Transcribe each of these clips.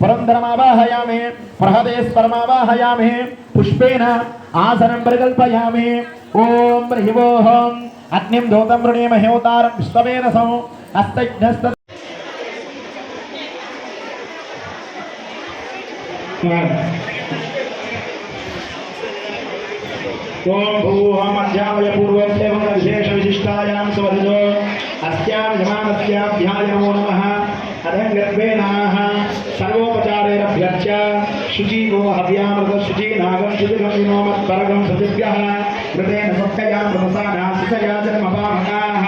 पुरंदरमावाहयामे प्रहदेश्वरमावाहयामे पुष्पेन आसनं प्रकल्पयामे। ॐ अग्निम धोतम धूतं महोतार विश्वेन सौ। हस्तज्ञस्त ॐ भूहम् अध्यापय पूर्वस्येवं विशेषविशिष्टायां स्वधितो अस्याम यमानस्याभ्याय नमो नमः। अधङ्गत्वे नाः। च शुचि गो हव्यामृत शुचि नागम शुचिगम विनो मत्परगम सतिभ्यः मृतेन सत्यया मृतसा नासितया च मपामकाः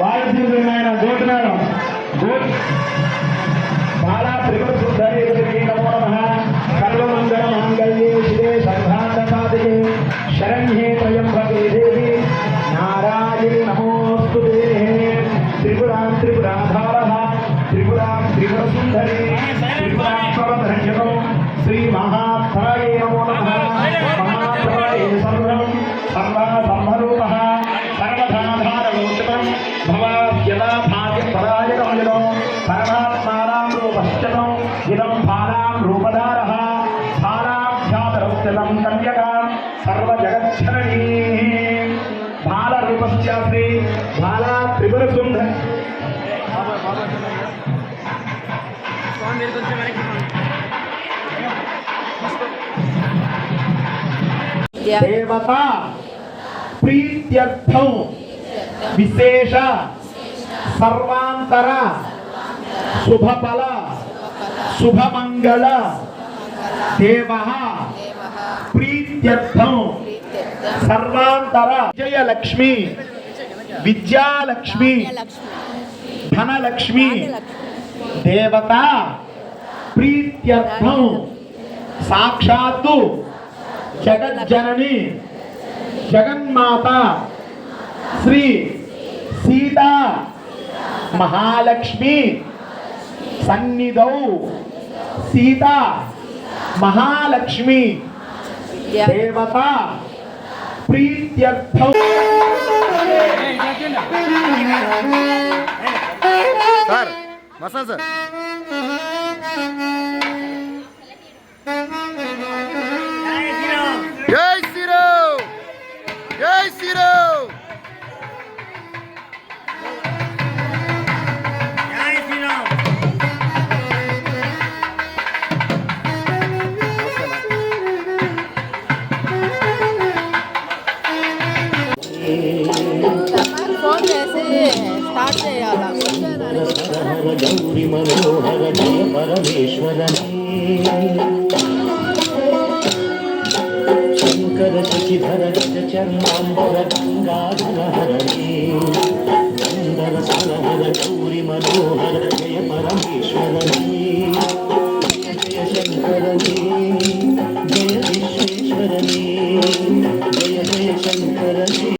वायुभिर्नायन गोतनारं गोत् बाला त्रिपुरसुन्दरी नमो नमः। सर्वमङ्गलमङ्गल्ये शिवे सर्वान्तपादये शरण्ये भगे देवी नारायणे नमोऽस्तु देहे त्रिपुरां त्रिपुराधारः त्रिपुरां त्रिपुरसुन्दरी। त्रिपुरा శ్రీ మహాప్రాయ నమో నమ. మహాప్రాయ సర్వం. సర్వ బ్రహ్మరూప సర్వధాధార గోచరం భవాప్యదా భాగ్య పరాయ కమజనో పరమాత్మానాం రూపశ్చతం. ఇదం ఫానాం రూపధార. ఫానాభ్యాతరౌచతం కన్యకా. సర్వజగచ్చరణీ. బాల రూపస్య శ్రీ బాల కొంచెం వెనక్కి देवता प्रीत्यर्थ विशेष सर्वांतर शुभ फल शुभ मंगल देव प्रीत्यर्थ सर्वांतर। विजयलक्ष्मी, विद्यालक्ष्मी, धनलक्ष्मी, देवता प्रीत्यर्थ। साक्षात् జగజ్జనని జగన్మాత శ్రీ సీతా మహాలక్ష్మి సన్నిధౌ సీత మహాలక్ష్మి దేవత ప్రీత్యర్థం. Sir massage sir. స్టార్ట్ చేయాలా హర గౌరి మనోహర జయ పరమేశ్వరనే శంకర శశిధర గజ చర్మాంబర గంగాధర హరణే గంధర సరహర గౌరి మనోహర జయ పరమేశ్వరనే జయ జయ శంకరనే